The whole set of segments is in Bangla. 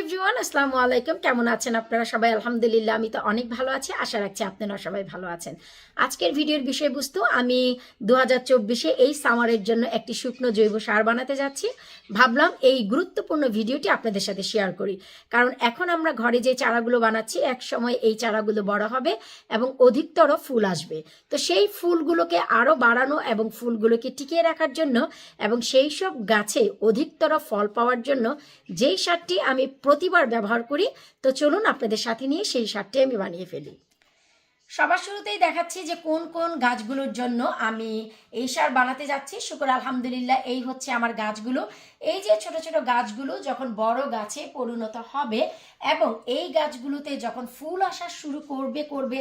এভরিওয়ান, আসসালামু আলাইকুম। কেমন আছেন আপনারা সবাই? আলহামদুলিল্লাহ, আমি তো অনেক ভালো আছি। আশা রাখছি আপনারা সবাই ভালো আছেন। আজকের ভিডিওর বিষয়বস্তু, আমি দু হাজার চব্বিশে এই সামারের জন্য একটি শুকনো জৈব সার বানাতে যাচ্ছি। ভাবলাম এই গুরুত্বপূর্ণ ভিডিওটি আপনাদের সাথে শেয়ার করি। কারণ এখন আমরা ঘরে যে চারাগুলো বানাচ্ছি এক সময় এই চারাগুলো বড় হবে এবং অধিকতর ফুল আসবে। তো সেই ফুলগুলোকে আরও বাড়ানো এবং ফুলগুলোকে টিকিয়ে রাখার জন্য এবং সেই সব গাছে অধিকতর ফল পাওয়ার জন্য যেই সারটি আমি প্রতিবার ব্যবহার করি। তো চলুন আপনাদের সাথে নিয়ে সেই সারটি আমি বানিয়ে ফেলি। সবার শুরুতেই দেখাচ্ছি যে কোন কোন গাছগুলোর জন্য আমি এই সার বানাতে যাচ্ছি। শুক্র আলহামদুলিল্লাহ, এই হচ্ছে আমার গাছগুলো। এই যে ছোট ছোট গাছগুলো যখন বড় গাছে পরিণত হবে এবং এই গাছগুলোতে যখন ফুল আসা শুরু করবে করবে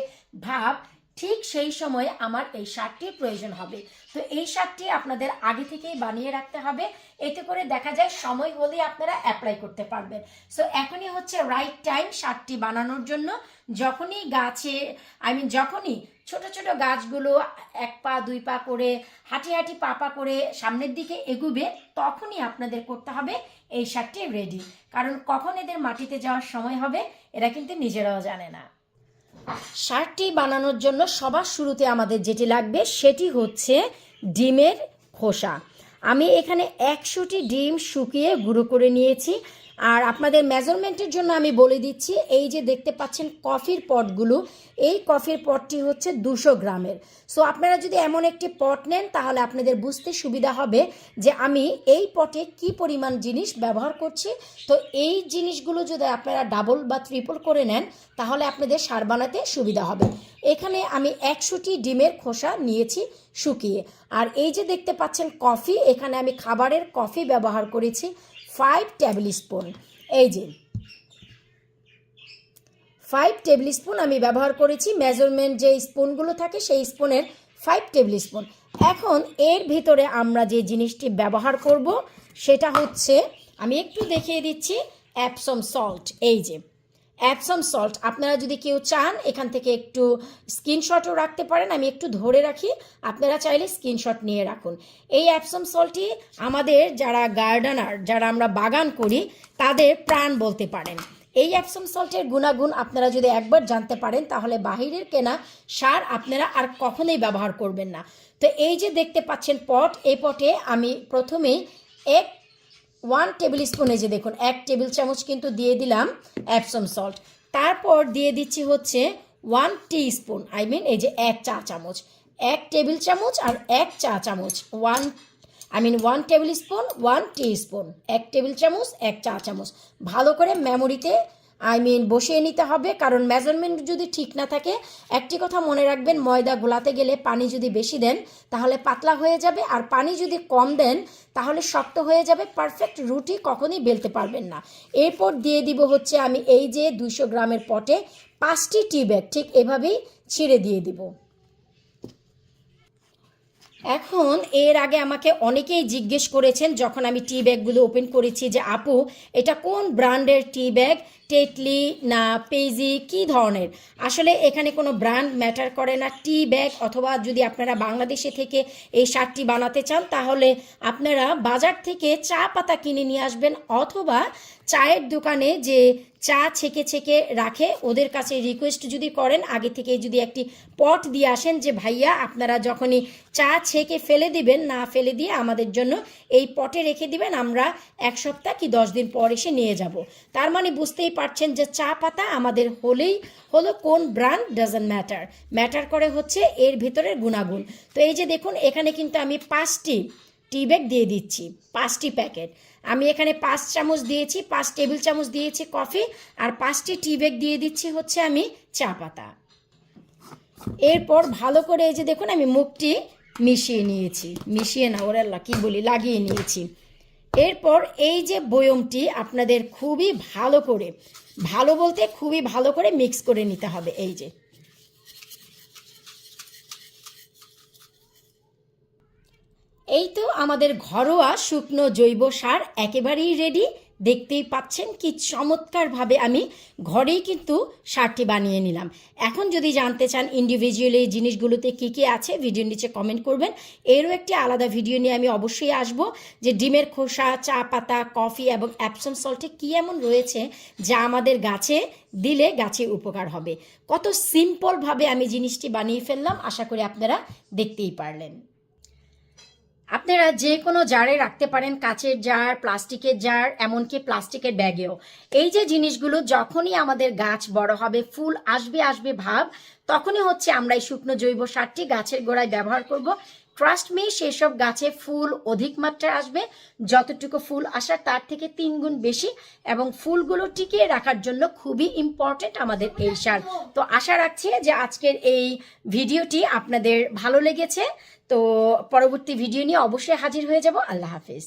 ভাব ঠিক সেই সময় আমার এই সারটির প্রয়োজন হবে। তো এই সারটি আপনাদের আগে থেকেই বানিয়ে রাখতে হবে। এতে করে দেখা যায় সময় হলে আপনারা অ্যাপ্লাই করতে পারবেন। সো এখনই হচ্ছে রাইট টাইম সারটি বানানোর জন্য। যখনই গাছে আই মিন যখনই ছোট ছোট গাছগুলো এক পা, দুই পা করে, হাঁটি হাঁটি পা পা করে সামনের দিকে এগুবে, তখনই আপনাদের করতে হবে এই সারটি রেডি কারণ কখন এদের মাটিতে যাওয়ার সময় হবে, এরা কিন্তু নিজেরাও জানে না। সারটি বানানোর জন্য সবার শুরুতে আমাদের যেটি লাগবে সেটি হচ্ছে ডিমের খোসা। আমি এখানে একশোটি ডিম শুকিয়ে গুঁড়ো করে নিয়েছি। আর আপনাদের মেজারমেন্টের জন্য আমি বলে দিচ্ছি, এই যে দেখতে পাচ্ছেন কফির পটগুলো এই কফির পটটি হচ্ছে দুশো গ্রামের। সো আপনারা যদি এমন একটি পট নেন, তাহলে আপনাদের বুঝতে সুবিধা হবে যে আমি এই পটে কি পরিমাণ জিনিস ব্যবহার করছি। তো, এই জিনিসগুলো যদি আপনারা ডাবল বা ট্রিপল করে নেন, তাহলে আপনাদের সার বানাতে সুবিধা হবে। এখানে আমি একশোটি ডিমের খোসা নিয়েছি শুকিয়ে। আর এই যে দেখতে পাচ্ছেন কফি এখানে আমি খাবারের কফি ব্যবহার করেছি। ফাইভ টেবিল স্পুন এই যে ফাইভ টেবিল স্পুন আমি ব্যবহার করেছি মেজারমেন্ট যে স্পুনগুলো থাকে সেই স্পুনের ফাইভ টেবিল স্পুন এখন এর ভিতরে আমরা যে জিনিসটি ব্যবহার করব, সেটা হচ্ছে, আমি একটু দেখিয়ে দিচ্ছি অ্যাপসম সল্ট এই যে। অ্যাপসম সল্ট আপনারা যদি কেউ চান, এখান থেকে একটু স্ক্রিনশটও রাখতে পারেন। আমি একটু ধরে রাখি। আপনারা চাইলে স্ক্রিনশট নিয়ে রাখুন। এই অ্যাপসম সল্টটি আমাদের যারা গার্ডেনার যারা আমরা বাগান করি, তাদের প্রাণ বলতে পারেন। এই অ্যাপসম সল্টের গুণাগুণ আপনারা যদি একবার জানতে পারেন, তাহলে বাহিরের কেনা সার আপনারা আর কখনোই ব্যবহার করবেন না। তো এই যে দেখতে পাচ্ছেন পট, এই পটে আমি প্রথমেই এক ওয়ান টেবিল স্পুন এই যে দেখুন, এক টেবিল চামচ কিন্তু দিয়ে দিলাম অ্যাপসম সল্ট তারপর দিয়ে দিচ্ছি হচ্ছে one teaspoon I mean এই যে এক চা চামচ। এক টেবিল চামচ আর এক চা চামচ। One I mean one tablespoon one teaspoon এক টেবিল চামচ, এক চা চামচ। ভালো করে মেমোরিতে আই মিন বসিয়ে নিতে হবে, কারণ মেজারমেন্ট যদি ঠিক না থাকে, একটি কথা মনে রাখবেন, ময়দা গোলাতে গেলে পানি যদি বেশি দেন, তাহলে পাতলা হয়ে যাবে, আর পানি যদি কম দেন, তাহলে শক্ত হয়ে যাবে পারফেক্ট রুটি কখনই বেলতে পারবেন না। এরপর দিয়ে দিব হচ্ছে আমি এই যে দুইশো গ্রামের পটে পাঁচটি টি ব্যাগ ঠিক এভাবেই ছিঁড়ে দিয়ে দিব। এখন এর আগে আমাকে অনেকেই জিজ্ঞেস করেছেন, যখন আমি টি ব্যাগগুলো ওপেন করেছি যে, আপু, এটা কোন ব্র্যান্ডের টি ব্যাগ টেটলি না পেজি কি ধরনের? আসলে এখানে কোনো ব্র্যান্ড ম্যাটার করে না টি ব্যাগ অথবা যদি আপনারা বাংলাদেশে থেকে এই শার্টটি বানাতে চান, তাহলে আপনারা বাজার থেকে চা পাতা কিনে নিয়ে আসবেন, অথবা চায়ের দোকানে যে চা ছেঁকে ছেঁকে রাখে, ওদের কাছে রিকোয়েস্ট যদি করেন, আগে থেকে যদি একটি পট দিয়ে আসেন যে, ভাইয়া, আপনারা যখনই চা ছেঁকে ফেলে দিবেন, না ফেলে দিয়ে আমাদের জন্য এই পটে রেখে দিবেন, আমরা এক সপ্তাহ কি দশ দিন পর এসে নিয়ে যাব। তার মানে বুঝতেই পারছেন যে, চা পাতা আমাদের হলেই হলো কোন ব্র্যান্ড ডাজেন্ট ম্যাটার ম্যাটার করে হচ্ছে এর ভিতরের গুণাগুণ। তো এই যে দেখুন, এখানে কিন্তু আমি পাঁচটি টি ব্যাগ দিয়ে দিচ্ছি, পাঁচটি প্যাকেট আমি এখানে পাঁচ চামচ দিয়েছি, পাঁচ টেবিল চামচ দিয়েছি কফি আর পাঁচটি টি ব্যাগ দিয়ে দিচ্ছি হচ্ছে আমি চা পাতা। এরপর ভালো করে এই যে দেখুন, আমি মুখটি মিশিয়ে নিয়েছি। মিশিয়ে না, ওর আল্লাহ, কী বলি, লাগিয়ে নিয়েছি। এরপর এই যে বয়মটি আপনাদের খুবই ভালো করে, ভালো বলতে খুবই ভালো করে মিক্স করে নিতে হবে, এই যে। এই তো আমাদের ঘরোয়া শুকনো জৈব সার একেবারেই রেডি দেখতেই পাচ্ছেন কি চমৎকারভাবে আমি ঘরেই কিন্তু সারটি বানিয়ে নিলাম। এখন যদি জানতে চান ইন্ডিভিজুয়ালি এই জিনিসগুলোতে কী কী আছে ভিডিওর নিচে কমেন্ট করবেন। এরও একটি আলাদা ভিডিও নিয়ে আমি অবশ্যই আসব, যে ডিমের খোসা, চা পাতা কফি এবং অ্যাপসম সল্টে কী এমন রয়েছে যা আমাদের গাছে দিলে গাছে উপকার হবে। কত সিম্পলভাবে আমি জিনিসটি বানিয়ে ফেললাম, আশা করি আপনারা দেখতেই পারলেন। আপনারা যে কোনো জারে রাখতে পারেন কাচের জার, প্লাস্টিকের জার, এমনকি প্লাস্টিকের ব্যাগেও। এই যে জিনিসগুলো, যখনই আমাদের গাছ বড় হবে, ফুল আসবে আসবে ভাব তখনই হচ্ছে আমরা এই শুকনো জৈব সারটি গাছের গোড়ায় ব্যবহার করব। ট্রাস্ট মি সেসব গাছে ফুল অধিক মাত্রায় আসবে। যতটুকু ফুল আসার তার থেকে তিন গুণ বেশি এবং ফুলগুলো টিকিয়ে রাখার জন্য খুবই ইম্পর্টেন্ট আমাদের এই সার। তো আশা রাখছি যে আজকের এই ভিডিওটি আপনাদের ভালো লেগেছে। তো পরবর্তী ভিডিও নিয়ে অবশ্যই হাজির হয়ে যাব। আল্লাহ হাফিজ।